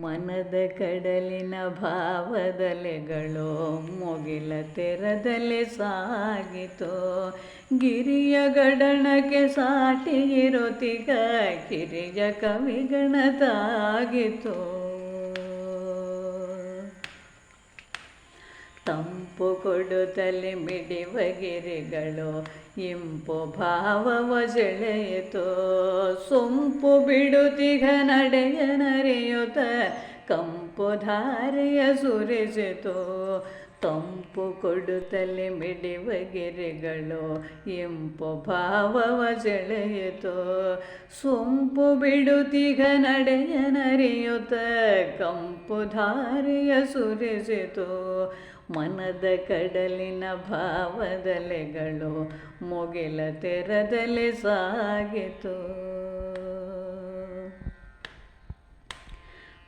ಮನದ ಕಡಲಿನ ಭಾವದಲೆಗಳು ಮುಗಿಲ ತೆರದಲೆ ಸಾಗಿತು. ಗಿರಿಯ ಗಡಣಕ್ಕೆ ಸಾಟಿ ಇರೋತಿಗ ಕಿರಿಯ ಕವಿಗಣತಾಗಿತು ತಂಪು ಕೊಡುತ್ತಲೆ ಮಿಡಿವ ಗಿರಿಗಳು ಇಂಪು ಭಾವವ ಸೆಳೆಯಿತು. ಸೊಂಪು ಬಿಡುತ್ತಿಗ ನಡೆಯ ನರೆಯುತ್ತ. ಕಂಪು ಧಾರೆಯ ಸುರಿಸಿತು. ತಂಪು ಕೊಡುತ್ತಲೆ ಮಿಡಿವ ಗಿರಿಗಳು ಇಂಪು ಭಾವವ ಸೆಳೆಯಿತು. ಸೊಂಪು ಬಿಡುತ್ತಿಗ ನಡೆಯ ನರಿಯುತ್ತ. ಕಂಪು ಧಾರೆಯ ಸುರಿಸಿತು. ಮನದ ಕಡಲಿನ ಭಾವದಲೆಗಳು ಮುಗಿಲ ತೆರದಲೆ ಸಾಗಿತು.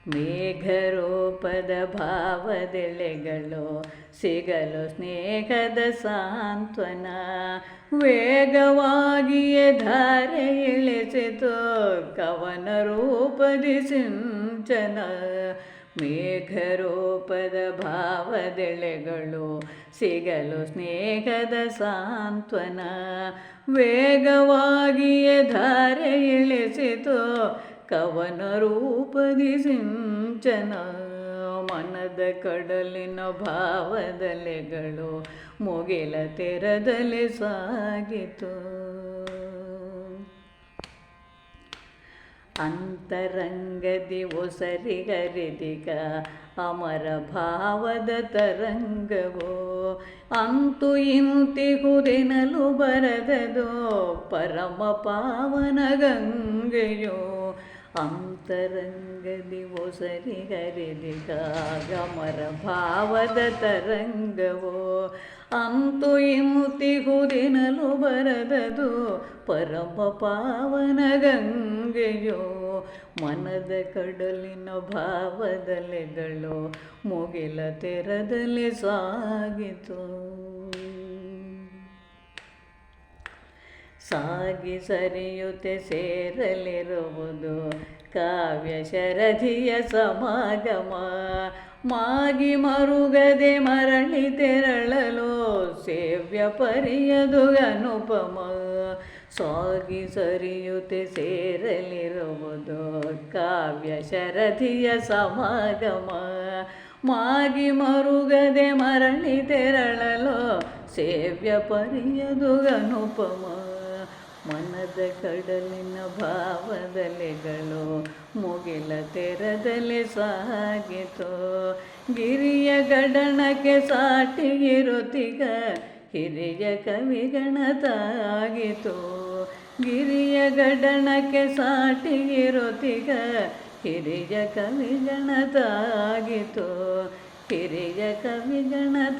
ಮೇಘರೂಪದ ಭಾವದೆಳೆಗಳು ಸಿಗಲು ಸ್ನೇಹದ ಸಾಂತ್ವನ ವೇಗವಾಗಿಯೇ ಧಾರೆ ಇಳಿಸಿತು. ಕವನ ರೂಪದಿ ಸಿಂಚನ ಮೇಘರೂಪದ ಭಾವದೆಳೆಗಳು ಸಿಗಲು ಸ್ನೇಹದ ಸಾಂತ್ವನ ವೇಗವಾಗಿಯೇ ಧಾರೆ ಇಳಿಸಿತು ಕವನ ರೂಪದಿ ಸಿಂಚನ ಮನದ ಕಡಲಿನ ಭಾವದಲೆಗಳು ಮುಗಿಲ ತೆರದಲ್ಲಿ ಸಾಗಿತು. ಅಂತರಂಗದಿ ಒಸರಿಗರಿದಿಗ ಅಮರ ಭಾವದ ತರಂಗವೋ ಅಂತು ಇಂತಿಗುದೆನಲು ಬರದದೋ ಪರಮ ಪಾವನ ಗಂಗೆಯೋ ಅಂತರಂಗದಿ ಒಸರಿಗರಿದಿಗ ಗಮರ ಭಾವದ ತರಂಗವೋ, ಅಂತು ಇಂತಿಗುದೆನಲು ಬರದದು ಪರಮ ಪಾವನ ಗಂಗೆಯೋ. ಮನದ ಕಡಲಿನ ಭಾವದಲೆಗಳು ಮುಗಿಲ ತೆರದಲ್ಲಿ ಸಾಗಿತು. ಸಾಗಿ ಸರಿಯುತ್ತೆ ಸೇರಲಿರುವುದು ಕಾವ್ಯ ಶರಧಿಯ ಸಮಾಗಮ. ಮಾಗಿ ಮರುಗದೆ ಮರಳಿ ತೆರಳಲು ಸೇವ್ಯ ಪರಿಯದು ಅನುಪಮ. ಸಾಗಿ ಸರಿಯುತ್ತೆ ಸೇರಲಿರುವುದು ಕಾವ್ಯ ಶರಧಿಯ ಸಮಾಗಮ. ಮಾಗಿ ಮರುಗದೆ ಮರಳಿ ತೆರಳಲು ಸೇವ್ಯ ಪರಿಯದು ಅನುಪಮ. ಮನದ ಕಡಲಿನ ಭಾವದಲೆಗಳು ಮುಗಿಲ ತೆರದಲೆ ಸಾಗಿತು. ಗಿರಿಯ ಗಡಣಕ್ಕೆ ಸಾಟಿಗಿರುತ್ತಿಗ ಹಿರಿಯ ಕವಿಗಣತಾಗಿತು ಗಿರಿಯ ಗಡಣಕ್ಕೆ ಸಾಟಿಗಿರುತ್ತಿಗ ಹಿರಿಯ ಕವಿಗಣತಾಗಿತು ಹಿರಿಯ ಕವಿಗಣತಾಗಿತು